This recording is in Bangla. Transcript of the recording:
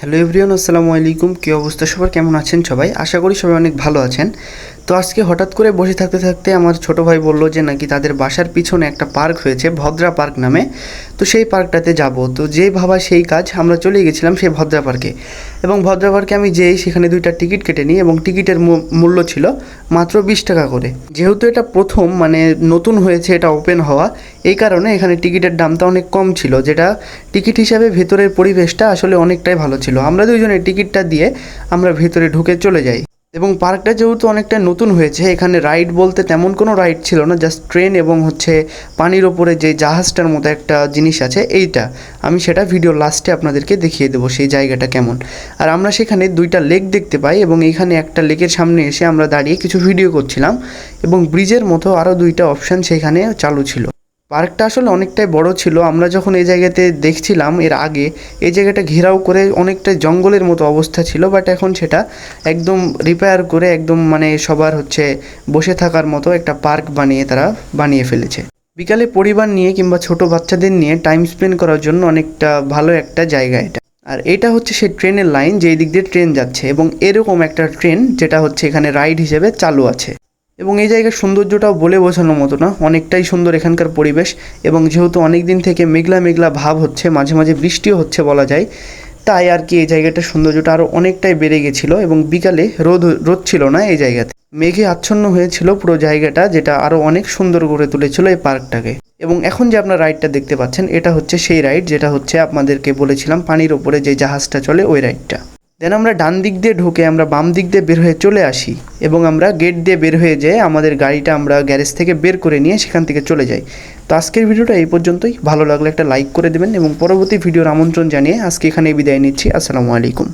হ্যালো এভরিওয়ান, আসসালামু আলাইকুম। কী অবস্থা সবার? কেমন আছেন সবাই? আশা করি সবাই অনেক ভালো আছেন। তো আজকে হঠাৎ করে বসে থাকতে থাকতে আমার ছোট ভাই বলল যে, নাকি তাদের বাসার পিছনে একটা পার্ক হয়েছে, ভদ্রা পার্ক নামে। তো সেই পার্কটাতে যাব। তো যে ভাবা সেই কাজ, আমরা চলে গেছিলাম সেই ভদ্রা পার্কে। এবং ভদ্রা পার্কে আমি যেই সেখানে দুইটা টিকিট কেটে নিই এবং টিকিটের মূল্য ছিল মাত্র বিশ টাকা করে। যেহেতু এটা প্রথম মানে নতুন হয়েছে, এটা ওপেন হওয়া, এই কারণে এখানে টিকিটের দামটা অনেক কম ছিল, যেটা টিকিট হিসাবে ভেতরের পরিবেশটা আসলে অনেকটাই ভালো ছিল। আমরা দুইজনে টিকিটটা দিয়ে আমরা ভেতরে ঢুকে চলে যাই। এবং পার্কটা যেহেতু অনেকটা নতুন হয়েছে, এখানে রাইড বলতে তেমন কোনো রাইড ছিল না জাস্ট ট্রেন এবং হচ্ছে পানির ওপরে যে জাহাজটার মতো একটা জিনিস আছে, এইটা। আমি সেটা ভিডিও লাস্টে আপনাদেরকে দেখিয়ে দেবো সেই জায়গাটা কেমন। আর আমরা সেখানে দুইটা লেক দেখতে পাই এবং এইখানে একটা লেকের সামনে এসে আমরা দাঁড়িয়ে কিছু ভিডিও করছিলাম এবং ব্রিজের মতো আরও দুইটা অপশান সেখানে চালু ছিল। পার্কটা আসলে অনেকটাই বড় ছিল। আমরা যখন এই জায়গাতে দেখছিলাম এর আগে, এই জায়গাটা ঘেরাও করে অনেকটা জঙ্গলের মতো অবস্থা ছিল বাট এখন সেটা একদম রিপেয়ার করে একদম মানে সবার হচ্ছে বসে থাকার মতো একটা পার্ক বানিয়ে তারা বানিয়ে ফেলেছে। বিকালে পরিবার নিয়ে কিংবা ছোট বাচ্চাদের নিয়ে টাইম স্পেন্ড করার জন্য অনেকটা ভালো একটা জায়গা এটা। আর এটা হচ্ছে সেই ট্রেনের লাইন যেই দিক দিয়ে ট্রেন যাচ্ছে এবং এরকম একটা ট্রেন যেটা হচ্ছে এখানে রাইড হিসেবে চালু আছে। এবং এই জায়গার সৌন্দর্যটাও বলে বোঝানোর মতো না, অনেকটাই সুন্দর এখানকার পরিবেশ এবং যেহেতু অনেক দিন থেকে মেঘলা মেঘলা ভাব হচ্ছে, মাঝে মাঝে বৃষ্টিও হচ্ছে বলা যায়, তাই আর কি এই জায়গাটার সৌন্দর্যটা আরও অনেকটাই বেড়ে গেছিল এবং বিকালে রোদ রোদ ছিল না এই জায়গাতে। মেঘে আচ্ছন্ন হয়েছিল পুরো জায়গাটা, যেটা আরও অনেক সুন্দর করে তুলেছিল এই পার্কটাকে। এবং এখন যে আপনার রাইডটা দেখতে পাচ্ছেন, এটা হচ্ছে সেই রাইড, যেটা হচ্ছে আপনাদেরকে বলেছিলাম পানির ওপরে যে জাহাজটা চলে, ওই রাইডটা। দেন আমরা ডান দিক দিয়ে ঢুকে আমরা বাম দিক দিয়ে বের হয়ে চলে আসি এবং আমরা গেট দিয়ে বের হয়ে যেয়ে আমাদের গাড়িটা আমরা গ্যারেজ থেকে বের করে নিয়ে সেখান থেকে চলে যাই। তো আজকের ভিডিওটা এই পর্যন্তই। ভালো লাগলে একটা লাইক করে দেবেন এবং পরবর্তী ভিডিওর আমন্ত্রণ জানিয়ে আজকে এখানে বিদায় নিচ্ছি। আসসালামু আলাইকুম।